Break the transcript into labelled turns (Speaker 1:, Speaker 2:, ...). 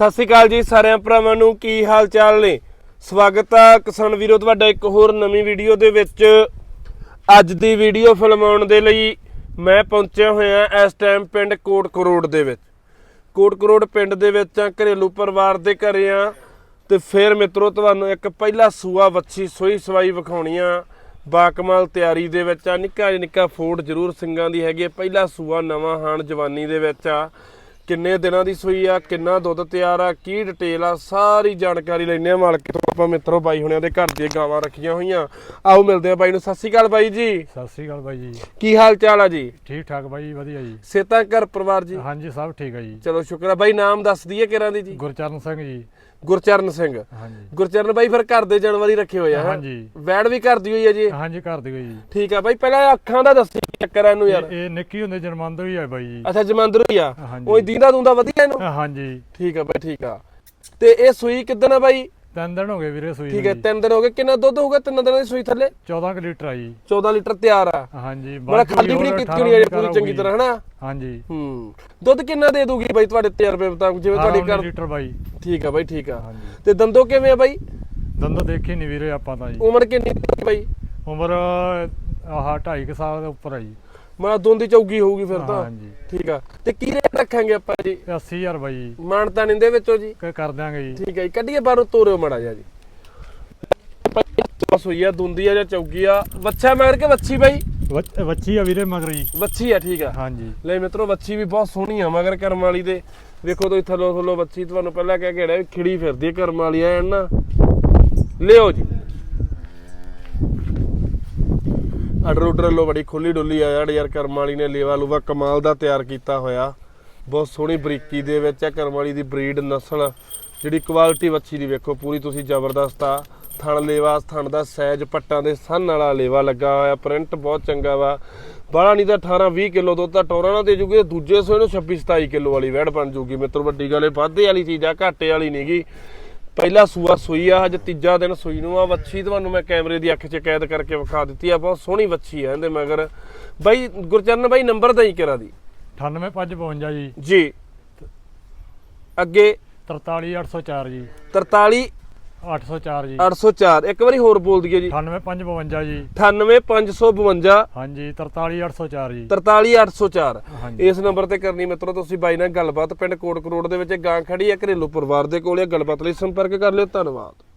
Speaker 1: ਸਤਿ ਸ਼੍ਰੀ ਅਕਾਲ ਜੀ ਸਾਰਿਆਂ ਭਰਾਵਾਂ ਨੂੰ, ਕੀ ਹਾਲ ਚਾਲ ਨੇ? ਸਵਾਗਤ ਆ ਕਿਸਾਨ ਵੀਰੋ, ਤੁਹਾਡਾ ਇੱਕ ਹੋਰ ਨਵੀਂ ਵੀਡੀਓ ਦੇ ਵਿੱਚ। ਅੱਜ ਦੀ ਵੀਡੀਓ ਫਿਲਮਾਉਣ ਦੇ ਲਈ ਮੈਂ ਪਹੁੰਚਿਆ ਹੋਇਆ ਇਸ ਟਾਈਮ ਪਿੰਡ ਕੋਟ ਕਰੋੜ ਦੇ ਵਿੱਚ। ਕੋਟ ਕਰੋੜ ਪਿੰਡ ਦੇ ਵਿੱਚ ਆ ਘਰੇਲੂ ਪਰਿਵਾਰ ਦੇ ਘਰੇ ਆ ਤੇ ਫਿਰ ਮਿੱਤਰੋ, ਤੁਹਾਨੂੰ ਇੱਕ ਪਹਿਲਾ ਸੂਆ ਵੱਛੀ ਸੋਈ ਸਵਾਈ ਵਿਖਾਉਣੀ ਆ। ਬਾਕਮਾਲ ਤਿਆਰੀ ਦੇ ਵਿੱਚ ਆ ਨਿੱਕਾ ਜਿਹਾ ਨਿੱਕਾ ਫੋਟ ਜ਼ਰੂਰ ਸਿੰਘਾਂ ਦੀ ਹੈਗੀ ਆ। ਪਹਿਲਾ ਸੂਆ ਨਵਾਂ ਹਾਣ ਜਵਾਨੀ ਦੇ ਵਿੱਚ ਆ ਕਿੰਨੇ ਦਿਨਾਂ ਦੀ ਸੂਈ ਆ ਕਿੰਨਾ ਦੁੱਧ ਤਿਆਰ ਆ ਕੀ ਡਿਟੇਲ ਆ ਸਾਰੀ ਜਾਣਕਾਰੀ ਲੈਣੇ ਆ ਮਾਲਕ ਤੋਂ। ਆਪਾਂ ਮਿੱਤਰੋ ਬਾਈ ਹੁਣਿਆਂ ਦੇ ਘਰ ਦੀਆਂ ਗਾਵਾਂ ਰੱਖੀਆਂ ਹੋਈਆਂ। ਆਓ ਮਿਲਦੇ ਆ ਬਾਈ ਨੂੰ। ਸਤਿ ਸ਼੍ਰੀ ਅਕਾਲ ਬਾਈ ਜੀ।
Speaker 2: ਸਤਿ ਸ੍ਰੀ ਅਕਾਲ ਬਾਈ ਜੀ।
Speaker 1: ਕੀ ਹਾਲ ਚਾਲ ਆ ਜੀ?
Speaker 2: ਠੀਕ ਠਾਕ ਬਾਈ ਵਧੀਆ ਜੀ।
Speaker 1: ਸੇਤਾ ਘਰ ਪਰਿਵਾਰ ਜੀ?
Speaker 2: ਹਾਂਜੀ ਸਭ ਠੀਕ ਹੈ ਜੀ।
Speaker 1: ਚਲੋ ਸ਼ੁਕਰ ਆ। ਬਾਈ ਨਾਮ ਦੱਸ ਦਈਏ ਕਿਰਾਂ ਦੀ ਜੀ?
Speaker 2: ਗੁਰਚਰਨ ਸਿੰਘ ਜੀ।
Speaker 1: ਗੁਰਚਰਨ ਸਿੰਘ।
Speaker 2: ਹਾਂਜੀ।
Speaker 1: ਗੁਰਚਰਨ ਬਾਈ ਫਿਰ ਘਰ ਦੇ ਜਾਨਵਰ ਰੱਖੇ ਹੋਏ ਆ?
Speaker 2: ਹਾਂਜੀ।
Speaker 1: ਵੈੜ ਵੀ ਘਰ ਦੀ ਹੋਈ ਆ ਜੀ?
Speaker 2: ਹਾਂਜੀ ਕਰ ਦਿਓ ਜੀ।
Speaker 1: ਠੀਕ ਆ ਬਾਈ ਪਹਿਲਾਂ ਅੱਖਾਂ ਦਾ ਦੱਸੀ ਚੱਕਰ ਆ ਇਹਨੂੰ ਯਾਰ।
Speaker 2: ਇਹ- ਨਿੱਕੀ ਹੁੰਦੇ ਜਨਮੰਦ ਹੀ ਹੈ ਬਾਈ ਜੀ।
Speaker 1: ਅੱਛਾ ਜਮੰਦਰ ਹੀ ਆ।
Speaker 2: ਹਾਂਜੀ।
Speaker 1: ਉਹ ਦੀਦਾ ਦੁੰਦਾ ਵਧੀਆ ਇਹਨੂੰ?
Speaker 2: ਹਾਂਜੀ।
Speaker 1: ਠੀਕ ਆ ਬਾਈ ਠੀਕ ਆ। ਤੇ ਇਹ ਸੂਈ ਕਿਦਾਂ ਆ ਬਾਈ?
Speaker 2: ਤਿੰਨ ਦਿਨ ਹੋ ਗਏ ਵੀਰੇ ਸੂਈ
Speaker 1: ਠੀਕ ਹੈ
Speaker 2: ਨੂੰ
Speaker 1: ਤਿੰਨ ਦਿਨ ਹੋ ਗਏ। ਕਿੰਨਾ ਦੁੱਧ ਹੋਊਗਾ ਤਿੰਨ ਦਿਨਾਂ ਦੀ ਸੂਈ ਥੱਲੇ?
Speaker 2: 14 ਕੁ ਲੀਟਰ ਆ ਜੀ।
Speaker 1: 14 ਲੀਟਰ ਤਿਆਰ ਆ।
Speaker 2: ਹਾਂਜੀ ਬਾਕੀ
Speaker 1: ਖਾਲੀ ਵੀ ਨਹੀਂ
Speaker 2: ਹੋਰ
Speaker 1: ਕੀਤੀ ਹੋਣੀ
Speaker 2: 18
Speaker 1: ਪੂਰੀ ਚੰਗੀ ਤਰ੍ਹਾਂ ਹਨਾ?
Speaker 2: ਹਾਂਜੀ।
Speaker 1: ਹੂੰ। ਦੁੱਧ ਕਿੰਨਾ ਦੇ ਦੂਗੀ ਬਾਈ ਤੁਹਾਡੇ ਤਜਰਬੇ ਮੁਤਾਬਕ ਜਿਵੇਂ ਤੁਹਾਡੇ
Speaker 2: 18
Speaker 1: ਘਰ
Speaker 2: ਲੀਟਰ ਬਾਈ।
Speaker 1: ਠੀਕ ਆ ਬਾਈ ਠੀਕ ਆ।
Speaker 2: ਹਾਂਜੀ।
Speaker 1: ਤੇ ਦੰਦੋ ਕਿਵੇਂ ਆ ਬਾਈ?
Speaker 2: ਦੰਦ ਦੇਖੀ ਨਹੀਂ ਵੀਰੇ ਆਪਾਂ ਤਾਂ ਜੀ।
Speaker 1: ਉਮਰ ਕਿੰਨੀ ਆ ਬਾਈ?
Speaker 2: ਉਮਰ ਆਹ 2.5 ਸਾਲ ਦੇ ਉੱਪਰ ਆ ਜੀ।
Speaker 1: ਮੈਂ ਦੋਂਦੀ ਚੌਗੀ ਹੋਊਗੀ ਫਿਰ ਤਾਂ।
Speaker 2: ਹਾਂਜੀ।
Speaker 1: ਠੀਕ ਆ। ਤੇ ਕੀ ਰੇਟ ਰੱਖਾਂਗੇ ਆਪਾਂ ਜੀ?
Speaker 2: ਤੇ 80000 ਬਾਈ ਜੀ।
Speaker 1: ਮਾਨਤਾ ਨਹੀਂ ਦੇ ਵਿੱਚੋਂ ਜੀ?
Speaker 2: ਕਰ ਦਿਆਂਗੇ ਜੀ।
Speaker 1: ਠੀਕ ਹੈ ਜੀ। ਕੱਢੀਏ ਬਾਹਰੋਂ ਤੋਰਿਓ ਮੜਾ ਜਾ ਜੀ। ਬਸ ਹੋਈ ਆ ਦੁੰਦੀ ਆ ਜਾਂ ਚੌਗੀ ਆ। ਵੱਛਾ ਮਗਰ ਕੇ ਵੱਛੀ ਬਾਈ।
Speaker 2: ਵੱਛ- ਆ ਵੀਰੇ ਮਗਰ ਜੀ।
Speaker 1: ਵੱਛੀ ਆ ਠੀਕ ਆ।
Speaker 2: ਹਾਂਜੀ।
Speaker 1: ਲੈ ਮਿੱਤਰੋ ਵੱਛੀ ਵੀ ਬਹੁਤ ਸੋਹਣੀ ਆ ਮਗਰ ਕਰਮ ਵਾਲੀ ਦੇ। ਵੇਖੋ ਤੁਸੀਂ ਥੱਲੋਂ ਥੱਲੋਂ ਵੱਛੀ ਤੁਹਾਨੂੰ ਪਹਿਲਾਂ ਕਹਿ ਕੇ ਹੜਿਆ ਵੀ ਖਿੜੀ ਫਿਰਦੀ ਆ ਕਰਮ ਵਾਲੀ ਐਨ ਨਾ। ਲਿਓ ਜੀ। ਆਰਡਰ ਉਡਰ ਲੋ ਬੜੀ ਖੁੱਲੀ ਡੁੱਲੀ ਆ ਯਾਰ ਯਾਰ, ਕਰਮ ਵਾਲੀ ਨੇ ਲੇਵਾ ਲੂਵਾ ਕਮਾਲ ਦਾ ਤਿਆਰ ਕੀਤਾ ਹੋਇਆ। ਬਹੁਤ ਸੋਹਣੀ ਬਰੀਕੀ ਦੇ ਵਿੱਚ ਆ ਕਰਮ ਵਾਲੀ ਦੀ ਬਰੀਡ ਨਸਲ, ਜਿਹੜੀ ਕੁਆਲਿਟੀ ਵੱਛੀ ਦੀ ਵੇਖੋ, ਪੂਰੀ ਤੁਸੀਂ ਜ਼ਬਰਦਸਤ ਆ। ਥਣ ਲੇਵਾ, ਥਣ ਦਾ ਸਾਈਜ਼ ਪੱਟਾਂ ਦੇ ਸੰਨ ਵਾਲਾ ਲੇਵਾ ਲੱਗਾ ਹੋਇਆ ਪ੍ਰਿੰਟ ਬਹੁਤ ਚੰਗਾ ਵਾ। ਬਾਹਲਾ ਨਹੀਂ ਤਾਂ 18 20 ਕਿਲੋ ਦੁੱਧ ਤਾਂ ਟੋਰਾ ਨਾ ਦੇ ਜੂਗੀ ਦੂਜੇ ਸੋਏ ਇਹਨੂੰ 26 27 ਕਿਲੋ ਵਾਲੀ ਵੈੜ ਬਣ ਜੂਗੀ। ਮਿੱਤਰ, ਵੱਡੀ ਗੱਲ ਇਹ, ਵਾਧੇ ਵਾਲੀ ਚੀਜ਼ ਆ, ਘਾਟੇ ਵਾਲੀ ਨਹੀਂਗੀ ਪਹਿਲਾ ਸੂਆ ਸੂਈ ਆ ਅੱਜ ਤੀਜਾ ਦਿਨ ਸੂਈ ਨੂੰ ਆ ਵੱਛੀ ਤੁਹਾਨੂੰ ਮੈਂ ਕੈਮਰੇ ਦੀ ਅੱਖ 'ਚ ਕੈਦ ਕਰਕੇ ਵਿਖਾ ਦਿੱਤੀ ਆ ਬਹੁਤ ਸੋਹਣੀ ਵੱਛੀ ਆ ਇਹਦੇ ਮਗਰ। ਬਾਈ ਗੁਰਚਰਨ ਬਾਈ ਨੰਬਰ ਹੀ ਕਰਾ ਦੀ?
Speaker 2: 98552 ਜੀ।
Speaker 1: ਜੀ। ਅੱਗੇ?
Speaker 2: 43804 ਜੀ।
Speaker 1: 43
Speaker 2: 804 ਜੀ।
Speaker 1: 804 ਇੱਕ ਵਾਰੀ ਹੋਰ ਬੋਲ ਦਈਏ ਜੀ।
Speaker 2: 98552 ਜੀ।
Speaker 1: 98552
Speaker 2: ਹਾਂਜੀ 43804 ਜੀ।
Speaker 1: 43804
Speaker 2: ਹਾਂਜੀ।
Speaker 1: ਇਸ ਨੰਬਰ ਤੇ ਕਰਨੀ ਮਿੱਤਰੋ ਤੁਸੀਂ ਬਾਈ ਨਾਲ ਗੱਲਬਾਤ ਪਿੰਡ ਕੋਟ ਕਰੋੜ ਦੇ ਵਿੱਚ ਗਾਂ ਖੜੀ ਹੈ ਘਰੇਲੂ ਪਰਿਵਾਰ ਦੇ ਕੋਲ ਇਹ ਗੱਲਬਾਤ ਲਈ ਸੰਪਰਕ ਕਰ ਲਿਓ। ਧੰਨਵਾਦ।